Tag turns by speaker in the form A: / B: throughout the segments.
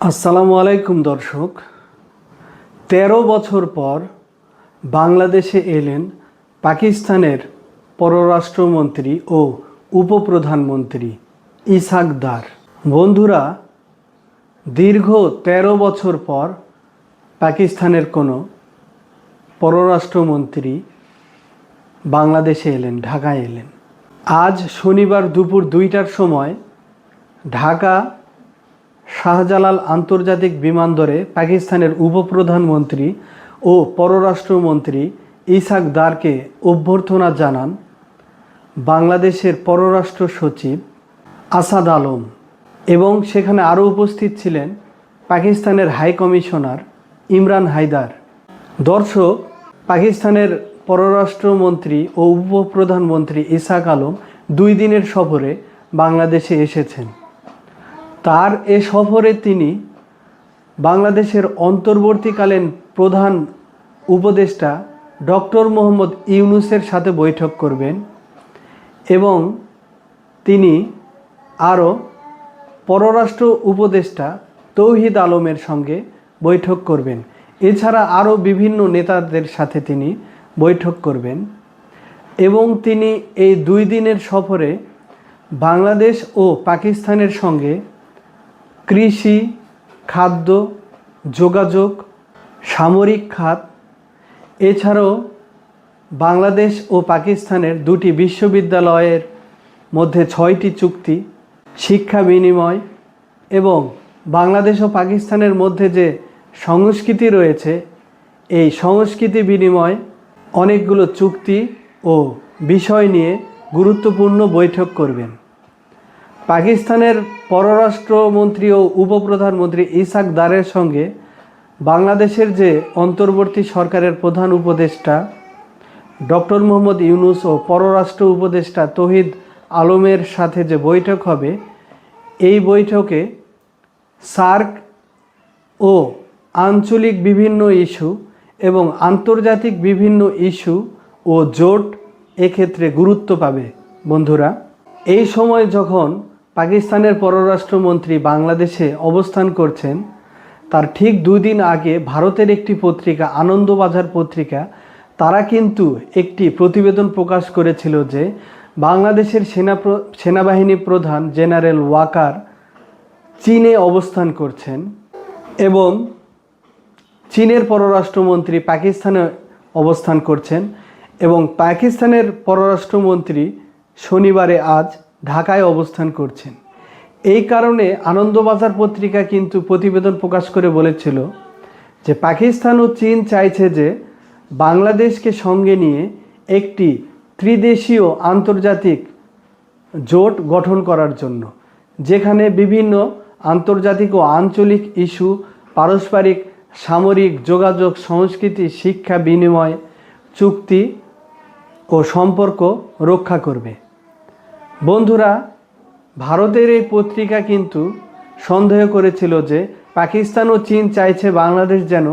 A: আসসালামু আলাইকুম দর্শক। তেরো বছর পর বাংলাদেশে এলেন পাকিস্তানের পররাষ্ট্রমন্ত্রী ও উপপ্রধানমন্ত্রী ইসাক দার। বন্ধুরা, দীর্ঘ তেরো বছর পর পাকিস্তানের কোনো পররাষ্ট্রমন্ত্রী বাংলাদেশে এলেন, ঢাকায় এলেন। আজ শনিবার দুপুর দুইটার সময় ঢাকা শাহজালাল আন্তর্জাতিক বিমানবন্দরে পাকিস্তানের উপপ্রধানমন্ত্রী ও পররাষ্ট্রমন্ত্রী ইসাক দারকে অভ্যর্থনা জানান বাংলাদেশের পররাষ্ট্র সচিব আসাদ আলম এবং সেখানে আরও উপস্থিত ছিলেন পাকিস্তানের হাই কমিশনার ইমরান হায়দার। দর্শক, পাকিস্তানের পররাষ্ট্রমন্ত্রী ও উপপ্রধানমন্ত্রী ইসাক আলম দুই দিনের সফরে বাংলাদেশে এসেছেন। তার এ সফরে তিনি বাংলাদেশের অন্তর্বর্তীকালীন প্রধান উপদেষ্টা ডক্টর মোহাম্মদ ইউনুসের সাথে বৈঠক করবেন এবং তিনি আরও পররাষ্ট্র উপদেষ্টা তৌহিদ আলমের সঙ্গে বৈঠক করবেন। এছাড়া আরও বিভিন্ন নেতাদের সাথে তিনি বৈঠক করবেন এবং তিনি এই দুই দিনের সফরে বাংলাদেশ ও পাকিস্তানের সঙ্গে কৃষি, খাদ্য, যোগাযোগ, সামরিক খাত। এছাড়াও বাংলাদেশ ও পাকিস্তানের দুটি বিশ্ববিদ্যালয়ের মধ্যে ছয়টি চুক্তি, শিক্ষা বিনিময় এবং বাংলাদেশ ও পাকিস্তানের মধ্যে যে সংস্কৃতি রয়েছে, এই সংস্কৃতি বিনিময় অনেকগুলো চুক্তি ও বিষয় নিয়ে গুরুত্বপূর্ণ বৈঠক করবেন। পাকিস্তানের পররাষ্ট্রমন্ত্রী ও উপপ্রধানমন্ত্রী ইসাক দারের সঙ্গে বাংলাদেশের যে অন্তর্বর্তী সরকারের প্রধান উপদেষ্টা, ডক্টর মোহাম্মদ ইউনুস ও পররাষ্ট্র উপদেষ্টা তহিদ আলমের সাথে যে বৈঠক হবে, এই বৈঠকে সার্ক ও আঞ্চলিক বিভিন্ন ইস্যু এবং আন্তর্জাতিক বিভিন্ন ইস্যু ও জোট এক্ষেত্রে গুরুত্ব পাবে। বন্ধুরা, এই সময় যখন পাকিস্তানের পররাষ্ট্রমন্ত্রী বাংলাদেশে অবস্থান করছেন। তার ঠিক দুদিন আগে ভারতের একটি পত্রিকা, আনন্দবাজার পত্রিকা, তারা কিন্তু একটি প্রতিবেদন প্রকাশ করেছিল যে বাংলাদেশের সেনা সেনাবাহিনী প্রধান জেনারেল ওয়াকার চীনে অবস্থান করছেন এবং চীনের পররাষ্ট্রমন্ত্রী পাকিস্তানে অবস্থান করছেন এবং পাকিস্তানের পররাষ্ট্রমন্ত্রী শনিবারে আজ ঢাকায় অবস্থান করছেন। এই কারণে আনন্দবাজার পত্রিকা কিন্তু প্রতিবেদন প্রকাশ করে বলেছিল যে পাকিস্তান ও চীন চাইছে যে বাংলাদেশকে সঙ্গে নিয়ে একটি ত্রিদেশীয় আন্তর্জাতিক জোট গঠন করার জন্য, যেখানে বিভিন্ন আন্তর্জাতিক ও আঞ্চলিক ইস্যু, পারস্পরিক সামরিক যোগাযোগ, সংস্কৃতি, শিক্ষা বিনিময়, চুক্তি ও সম্পর্ক রক্ষা করবে। বন্ধুরা, ভারতের এই পত্রিকা কিন্তু সন্দেহ করেছিল যে পাকিস্তান ও চীন চাইছে বাংলাদেশ যেন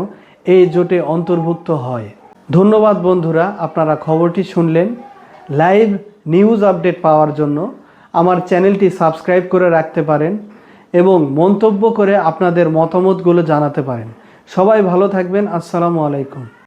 A: এই জোটে অন্তর্ভুক্ত হয়। ধন্যবাদ বন্ধুরা, আপনারা খবরটি শুনলেন। লাইভ নিউজ আপডেট পাওয়ার জন্য আমার চ্যানেলটি সাবস্ক্রাইব করে রাখতে পারেন এবং মন্তব্য করে আপনাদের মতামতগুলো জানাতে পারেন। সবাই ভালো থাকবেন, আসসালামু আলাইকুম।